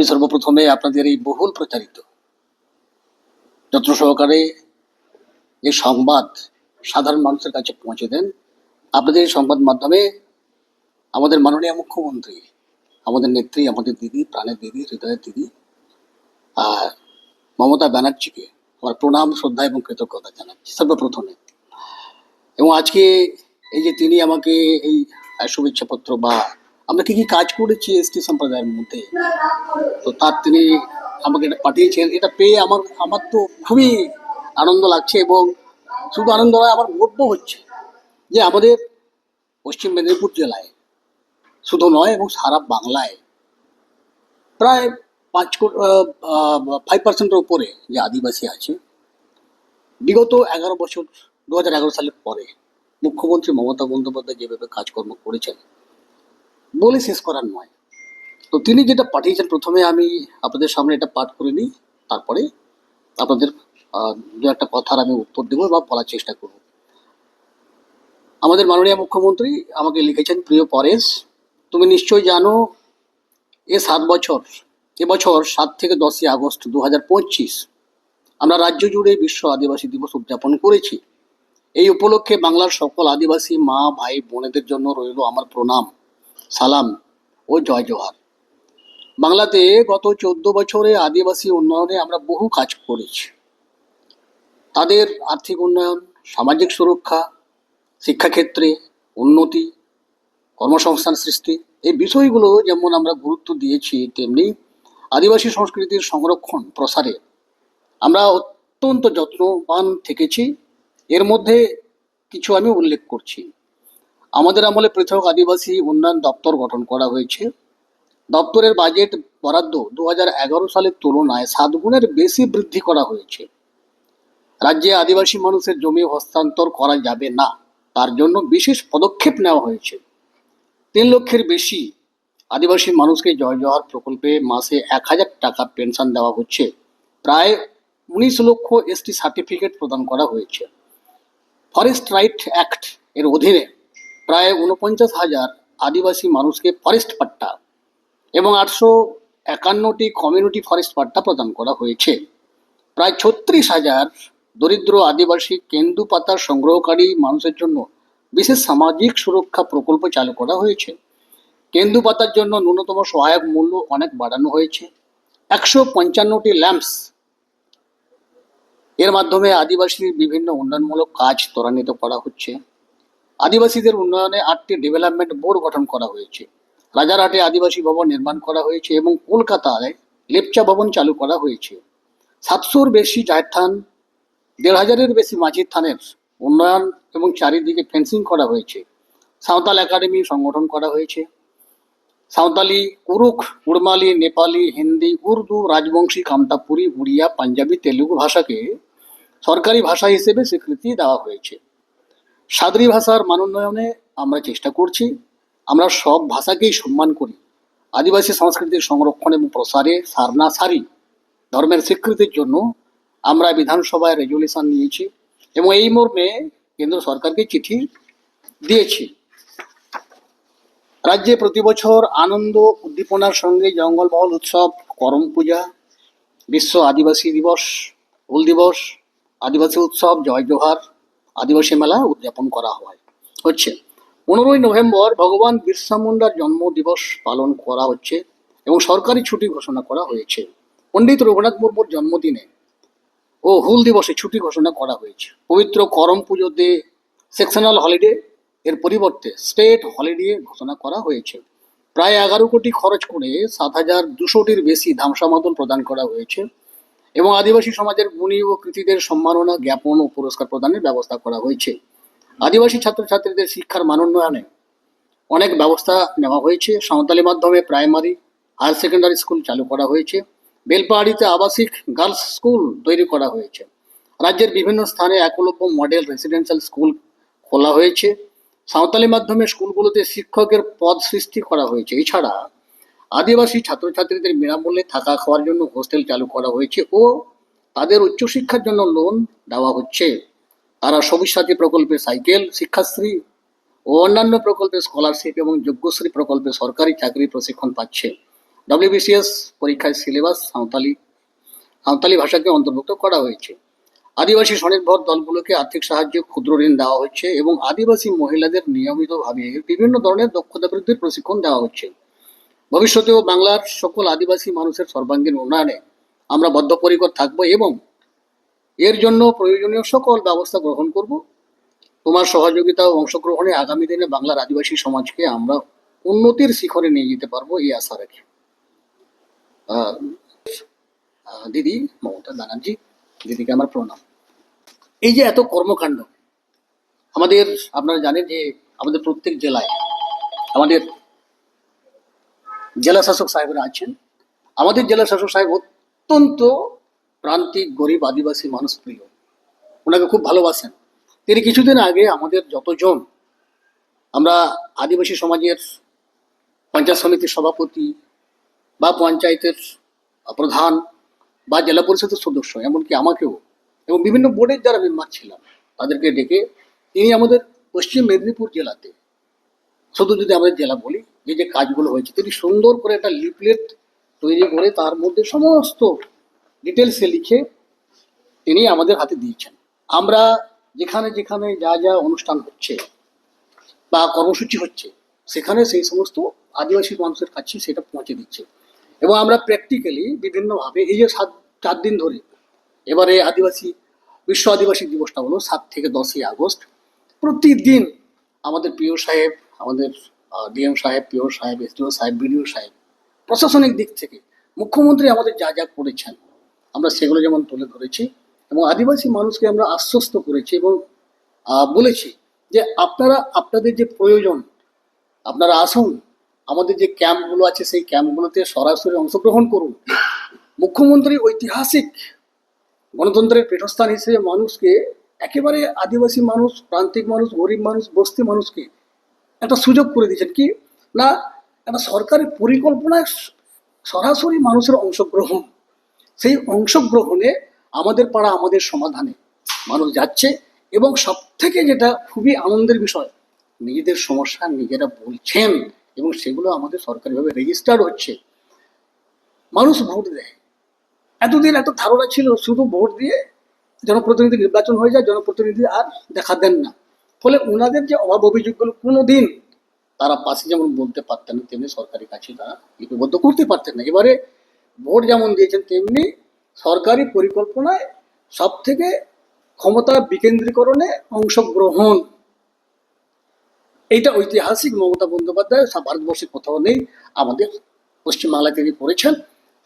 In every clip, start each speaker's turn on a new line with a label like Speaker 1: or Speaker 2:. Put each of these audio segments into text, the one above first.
Speaker 1: আমি সর্বপ্রথমে আপনাদের এই বহুল প্রচারিত, যত্ন সহকারে এই সংবাদ সাধারণ মানুষের কাছে পৌঁছে দেন। আপনাদের এই সংবাদ মাধ্যমে আমাদের মাননীয় মুখ্যমন্ত্রী, আমাদের নেত্রী, আমাদের দিদি, প্রাণের দিদি, হৃদয়ের দিদি, আর মমতা ব্যানার্জিকে আমার প্রণাম, শ্রদ্ধা এবং কৃতজ্ঞতা জানাচ্ছি সর্বপ্রথমে। এবং আজকে এই যে তিনি আমাকে এই শুভেচ্ছাপত্র বা আমরা কি কি কাজ করেছি এসটি সম্প্রদায়ের মধ্যে। তো তার তিনি আমাকে এটা পাঠিয়েছেন। এটা পেয়ে আমার আমার তো খুবই আনন্দ লাগছে এবং শুধু আনন্দ নয়, আমার গর্ব হচ্ছে যে আমাদের পশ্চিম মেদিনীপুর জেলায় শুধু নয়, এবং সারা বাংলায় প্রায় পাঁচ ফাইভ পার্সেন্টের উপরে যে আদিবাসী আছে। বিগত এগারো বছর, দু হাজার এগারো সালের পরে মুখ্যমন্ত্রী মমতা বন্দ্যোপাধ্যায় যেভাবে কাজকর্ম করেছেন বলে শেষ করার নয়। তো তিনি যেটা পাঠিয়েছেন, প্রথমে আমি আপনাদের সামনে এটা পাঠ করে নিই, তারপরে আপনাদের দু একটা কথার আমি উত্তর দেবো বা বলার চেষ্টা করব। আমাদের মাননীয় মুখ্যমন্ত্রী আমাকে লিখেছেন, প্রিয় পরেশ, তুমি নিশ্চয়ই জানো, এ সাত বছর এবছর সাত থেকে দশই আগস্ট দু হাজার পঁচিশ আমরা রাজ্য জুড়ে বিশ্ব আদিবাসী দিবস উদযাপন করেছি। এই উপলক্ষে বাংলার সকল আদিবাসী মা, ভাই, বোনেদের জন্য রইল আমার প্রণাম। সালাম ও জয় জোহার। বাংলাতে গত চোদ্দ বছরে আদিবাসী উন্নয়নে আমরা বহু কাজ করেছি। তাদের আর্থিক উন্নয়ন, সামাজিক সুরক্ষা, শিক্ষাক্ষেত্রে উন্নতি, কর্মসংস্থান সৃষ্টি, এই বিষয়গুলো যেমন আমরা গুরুত্ব দিয়েছি, তেমনি আদিবাসী সংস্কৃতির সংরক্ষণ প্রসারে আমরা অত্যন্ত যত্নবান থেকেছি। এর মধ্যে কিছু আমি উল্লেখ করছি। আমাদের আমলে পৃথক আদিবাসী উন্নয়ন দপ্তর গঠন করা হয়েছে। দপ্তরের বাজেট বরাদ্দ দু সালের তুলনায় সাত গুণের বেশি বৃদ্ধি করা হয়েছে। রাজ্যে আদিবাসী মানুষের জমি হস্তান্তর করা যাবে না, তার জন্য বিশেষ পদক্ষেপ নেওয়া হয়েছে। তিন লক্ষের বেশি আদিবাসী মানুষকে জয় জওয়ার প্রকল্পে মাসে এক হাজার টাকা পেনশন দেওয়া হচ্ছে। প্রায় উনিশ লক্ষ এসটি সার্টিফিকেট প্রদান করা হয়েছে। ফরেস্ট রাইট অ্যাক্ট এর অধীনে প্রায় উনপঞ্চাশ হাজার আদিবাসী মানুষকে ফরেস্ট পাট্টা এবং আটশো একান্নটি কমিউনিটি ফরেস্ট পাট্টা প্রদান করা হয়েছে। প্রায় ছত্রিশ হাজার দরিদ্র আদিবাসী কেন্দু পাতা সংগ্রহকারী মানুষের জন্য বিশেষ সামাজিক সুরক্ষা প্রকল্প চালু করা হয়েছে। কেন্দু পাতার জন্য ন্যূনতম সহায়ক মূল্য অনেক বাড়ানো হয়েছে। একশো পঞ্চান্নটি ল্যাম্পস এর মাধ্যমে আদিবাসীর বিভিন্ন উন্নয়নমূলক কাজ ত্বরান্বিত করা হচ্ছে। আদিবাসীদের উন্নয়নে আটটি ডেভেলপমেন্ট বোর্ড গঠন করা হয়েছে। রাজারহাটে আদিবাসী ভবন নির্মাণ করা হয়েছে এবং কলকাতায় লেপচা ভবন চালু করা হয়েছে। সাতশোর বেশি জাহের থান, দেড় হাজারের বেশি মাঝির থানের উন্নয়ন এবং চারিদিকে ফেন্সিং করা হয়েছে। সাঁওতাল একাডেমি সংগঠন করা হয়েছে। সাঁওতালি কুরুক উড়মালি, নেপালি, হিন্দি, উর্দু, রাজবংশী কামতাপুরি উড়িয়া, পাঞ্জাবি, তেলুগু ভাষাকে সরকারি ভাষা হিসেবে স্বীকৃতি দেওয়া হয়েছে। সাদরি ভাষার মানোন্নয়নে আমরা চেষ্টা করছি। আমরা সব ভাষাকেই সম্মান করি। আদিবাসী সংস্কৃতির সংরক্ষণ এবং প্রসারে সারনা সারি ধর্মের স্বীকৃতির জন্য আমরা বিধানসভায় রেজুলেশন নিয়েছি এবং এই মর্মে কেন্দ্র সরকারকে চিঠি দিয়েছি। রাজ্যে প্রতি বছর আনন্দ উদ্দীপনার সঙ্গে জঙ্গলমহল উৎসব, করম পূজা, বিশ্ব আদিবাসী দিবস হুল দিবস, আদিবাসী উৎসব, জয় জোহার আদিবাসী মেলা উদযাপন করা হয়। হচ্ছে, পনেরোই নভেম্বর ভগবান বিরসা মুন্ডার জন্ম দিবস পালন করা হচ্ছে এবং সরকারি ছুটি ঘোষণা করা হয়েছে। পণ্ডিত রঘুনাথ মুর্মুর জন্মদিনে ও হুল দিবসে ছুটি ঘোষণা করা হয়েছে। পবিত্র করম পুজোতে সেকশনাল হলিডে এর পরিবর্তে স্টেট হলিডে ঘোষণা করা হয়েছে। প্রায় এগারো কোটি খরচ করে সাত হাজার দুশোটির বেশি ধামসামাদন প্রদান করা হয়েছে। এবং আদিবাসী সমাজের গুণী ও কৃতিদের সম্মাননা, জ্ঞাপন ও পুরস্কার প্রদানের ব্যবস্থা করা হয়েছে। আদিবাসী ছাত্রছাত্রীদের শিক্ষার মানোন্নয়নে অনেক ব্যবস্থা নেওয়া হয়েছে। সাঁওতালি মাধ্যমে প্রাইমারি, হায়ার সেকেন্ডারি স্কুল চালু করা হয়েছে। বেলপাহাড়িতে আবাসিক গার্লস স্কুল তৈরি করা হয়েছে। রাজ্যের বিভিন্ন স্থানে একলব্য মডেল রেসিডেন্সিয়াল স্কুল খোলা হয়েছে। সাঁওতালি মাধ্যমে স্কুলগুলোতে শিক্ষকের পদ সৃষ্টি করা হয়েছে। এছাড়া আদিবাসী ছাত্রছাত্রীদের বিনামূল্যে থাকা খাওয়ার জন্য হোস্টেল চালু করা হয়েছে ও তাদের উচ্চশিক্ষার জন্য লোন দেওয়া হচ্ছে। তারা সবুজ সাথী প্রকল্পে সাইকেল শিক্ষাশ্রী ও অন্যান্য প্রকল্পে স্কলারশিপ এবং যোগ্যশ্রী প্রকল্পে সরকারি চাকরি প্রশিক্ষণ পাচ্ছে। ডব্লিউবিসিএস পরীক্ষায় সিলেবাস সাঁওতালি সাঁওতালি ভাষাকে অন্তর্ভুক্ত করা হয়েছে। আদিবাসী স্বনির্ভর দলগুলোকে আর্থিক সাহায্য, ক্ষুদ্র ঋণ দেওয়া হচ্ছে এবং আদিবাসী মহিলাদের নিয়মিতভাবে বিভিন্ন ধরনের দক্ষতা বৃদ্ধির প্রশিক্ষণ দেওয়া হচ্ছে। ভবিষ্যতেও বাংলার সকল আদিবাসী মানুষের সর্বাঙ্গীন উন্নয়নে আমরা বদ্ধপরিকর থাকব এবং এর জন্য প্রয়োজনীয় সকল ব্যবস্থা গ্রহণ করব। তোমার সহযোগিতা ও অংশগ্রহণে আগামী দিনে বাংলার আদিবাসী সমাজকে আমরা উন্নতির শিখরে নিয়ে যেতে পারব, এই আশা রাখি। দিদি, মমতা ব্যানার্জি, দিদিকে আমার প্রণাম। এই যে এত কর্মকাণ্ড, আমাদের, আপনারা জানেন যে আমাদের প্রত্যেক জেলায় আমাদের জেলা শাসক সাহেবরা আছেন। আমাদের জেলা শাসক সাহেব অত্যন্ত প্রান্তিক, গরিব, আদিবাসী মানুষ প্রিয়। ওনাকে খুব ভালোবাসেন। তিনি কিছুদিন আগে আমাদের যতজন আমরা আদিবাসী সমাজের পঞ্চায়েত সমিতির সভাপতি বা পঞ্চায়েতের প্রধান বা জেলা পরিষদের সদস্য, এমনকি আমাকেও এবং বিভিন্ন বোর্ডের যারা মেম্বার ছিলাম, তাদেরকে ডেকে তিনি আমাদের পশ্চিম মেদিনীপুর জেলাতে শুধু যদি আমাদের জেলা বলি, যে যে কাজগুলো হয়েছে, তিনি সুন্দর করে একটা লিফলেট তৈরি করে তার মধ্যে সমস্ত ডিটেলসে লিখে তিনি আমাদের হাতে দিয়েছেন। আমরা যেখানে যেখানে যা যা অনুষ্ঠান হচ্ছে বা কর্মসূচি হচ্ছে, সেখানে সেই সমস্ত আদিবাসী মানুষের কাছে সেটা পৌঁছে দিচ্ছে। এবং আমরা প্র্যাকটিক্যালি বিভিন্নভাবে এই যে সাত, চার দিন ধরে এবারে আদিবাসী, বিশ্ব আদিবাসী দিবসটা হলো সাত থেকে দশই আগস্ট। প্রতিদিন আমাদের প্রিয় সাহেব আমাদের ডিএম সাহেব পিও সাহেব, এসডিও সাহেব, বিডিও সাহেব, প্রশাসনিক দিক থেকে মুখ্যমন্ত্রী আমাদের যা যা করেছেন, আমরা সেগুলো যেমন তুলে ধরেছি এবং আদিবাসী মানুষকে আমরা আশ্বস্ত করেছি এবং বলেছি যে আপনারা, আপনাদের যে প্রয়োজন, আপনারা আসুন, আমাদের যে ক্যাম্পগুলো আছে সেই ক্যাম্পগুলোতে সরাসরি অংশগ্রহণ করুন। মুখ্যমন্ত্রী ঐতিহাসিক গণতন্ত্রের পীঠস্থান হিসেবে মানুষকে, একেবারে আদিবাসী মানুষ, প্রান্তিক মানুষ, গরিব মানুষ, বস্তি মানুষকে একটা সুযোগ করে দিয়েছেন কি? না, একটা সরকারি পরিকল্পনায় সরাসরি মানুষের অংশগ্রহণ। সেই অংশগ্রহণে আমাদের পাড়া আমাদের সমাধানে মানুষ যাচ্ছে এবং সব থেকে যেটা খুবই আনন্দের বিষয়, নিজেদের সমস্যা নিজেরা বলছেন এবং সেগুলো আমাদের সরকারিভাবে রেজিস্টার হচ্ছে। মানুষ ভোট দেয়। এতদিন এত ধারণা ছিল শুধু ভোট দিয়ে জনপ্রতিনিধি নির্বাচন হয়ে যায়, জনপ্রতিনিধি আর দেখা দেন না। ফলে ওনাদের যে অভাব অভিযোগগুলো কোনো দিন তারা পাশে যেমন বলতে পারতেন না, তেমনি সরকারি কাছে তারা লিপিবদ্ধ করতে পারতেন না। এবারে ভোট যেমন দিয়েছেন, তেমনি সরকারি পরিকল্পনায় সব থেকে ক্ষমতা বিকেন্দ্রীকরণে অংশগ্রহণ। এইটা ঐতিহাসিক মমতা বন্দ্যোপাধ্যায় ভারতবর্ষে কোথাও নেই, আমাদের পশ্চিমবাংলায় তিনি করেছেন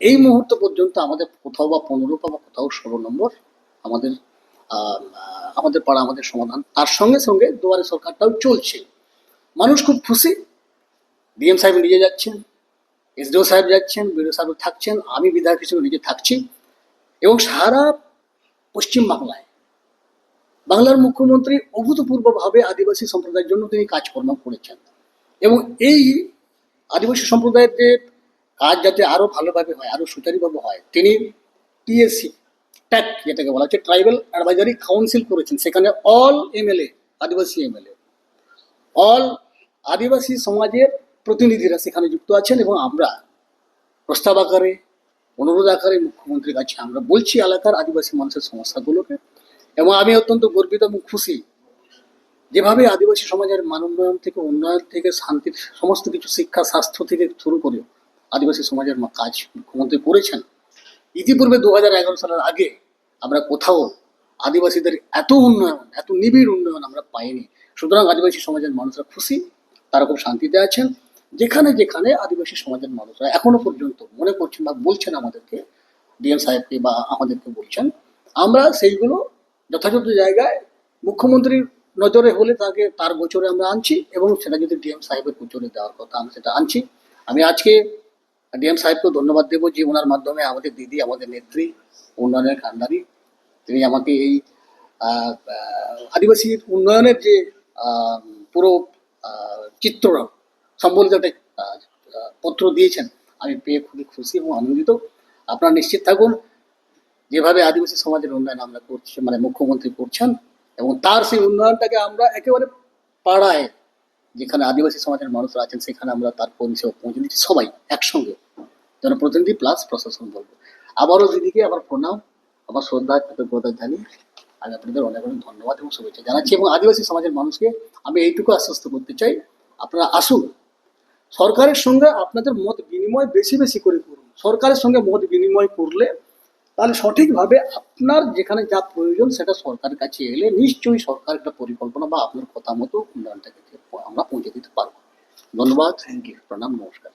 Speaker 1: এই মুহূর্ত পর্যন্ত আমাদের কোথাও বা পনেরো বা কোথাও ষোলো নম্বর আমাদের আমাদের পাড়া আমাদের সমাধান। তার সঙ্গে সঙ্গে দুয়ারে সরকারটাও চলছে। মানুষ খুব খুশি। ডিএম সাহেব নিজে যাচ্ছেন, এসডিও সাহেব যাচ্ছেন, বিডিও সাহেব থাকছেন, আমি বিধায়ক হিসেবে নিজে থাকছি। এবং সারা পশ্চিম বাংলায় বাংলার মুখ্যমন্ত্রী অভূতপূর্বভাবে আদিবাসী সম্প্রদায়ের জন্য তিনি কাজকর্ম করেছেন। এবং এই আদিবাসী সম্প্রদায়ের যে কাজ যাতে আরও ভালোভাবে হয়, আরও সুচারুভাবে হয়, তিনি টিএসসি ট্যাক যেটাকে বলা হচ্ছে ট্রাইবাল অ্যাডভাইজারি কাউন্সিল করেছেন। সেখানে all MLA Adivasi MLA all Adivasi সমাজের প্রতিনিধিরা সেখানে যুক্ত আছেন এবং আমরা প্রস্তাব আকারে, অনুরোধ আকারে মুখ্যমন্ত্রীর কাছে আমরা বলছি এলাকার আদিবাসী মানুষের সমস্যাগুলোকে। এবং আমি অত্যন্ত গর্বিত এবং খুশি যেভাবে আদিবাসী সমাজের মানোন্নয়ন থেকে, উন্নয়ন থেকে, শান্তির সমস্ত কিছু শিক্ষা, স্বাস্থ্য থেকে শুরু করে আদিবাসী সমাজের কাজ মুখ্যমন্ত্রী করেছেন। ইতিপূর্বে দু হাজার এগারো সালের আগে আমরা কোথাও আদিবাসীদের এত উন্নয়ন, এত নিবিড় উন্নয়ন আমরা পাইনি। সুতরাং আদিবাসী সমাজের মানুষরা খুশি, তারা খুব শান্তিতে আছেন। যেখানে যেখানে আদিবাসী সমাজের মানুষরা এখনও পর্যন্ত মনে করছেন বা বলছেন আমাদেরকে, ডিএম সাহেবকে বা আমাদেরকে বলছেন, আমরা সেইগুলো যথাযথ জায়গায় মুখ্যমন্ত্রীর নজরে হলে তাকে তার গোচরে আমরা আনছি এবং সেটা যদি ডিএম সাহেবের গোচরে দেওয়ার কথা আমি সেটা আনছি। আমি আজকে ডিএম সাহেবকে ধন্যবাদ দেবো যে ওনার মাধ্যমে আমাদের দিদি, আমাদের নেত্রী, উন্নয়নের কান্ডারি তিনি আমাকে এই আদিবাসীর উন্নয়নের যে পুরো চিত্র সম্বলিত একটা পত্র দিয়েছেন, আমি পেয়ে খুবই খুশি এবং আনন্দিত। আপনারা নিশ্চিত থাকুন, যেভাবে আদিবাসী সমাজের উন্নয়ন আমরা করছি মানে মুখ্যমন্ত্রী করছেন, এবং তার সেই উন্নয়নটাকে আমরা একেবারে পাড়ায়, যেখানে আদিবাসী সমাজের মানুষরা আছেন, সেখানে আমরা তার পরিষেবা পৌঁছে দিচ্ছি, সবাই একসঙ্গে। জনপ্রতিনিধি প্লাস প্রশাসন বলব। আবারও দিদিকে আবার প্রণাম আবার শ্রদ্ধা কৃতজ্ঞতা জানি আমি আপনাদের অনেক অনেক ধন্যবাদ এবং শুভেচ্ছা জানাচ্ছি এবং আদিবাসী সমাজের মানুষকে আমি এইটুকু আশ্বস্ত করতে চাই আপনারা আসুন। সরকারের সঙ্গে আপনাদের মত বিনিময় বেশি বেশি করে করুন। সরকারের সঙ্গে মত বিনিময় করলে তাহলে সঠিকভাবে আপনার যেখানে যা প্রয়োজন সেটা সরকারের কাছে এলে নিশ্চয়ই সরকার একটা পরিকল্পনা বা আপনার কথা মতো উন্নয়নটাকে আমরা পৌঁছে দিতে পারব। ধন্যবাদ থ্যাংক ইউ প্রণাম নমস্কার।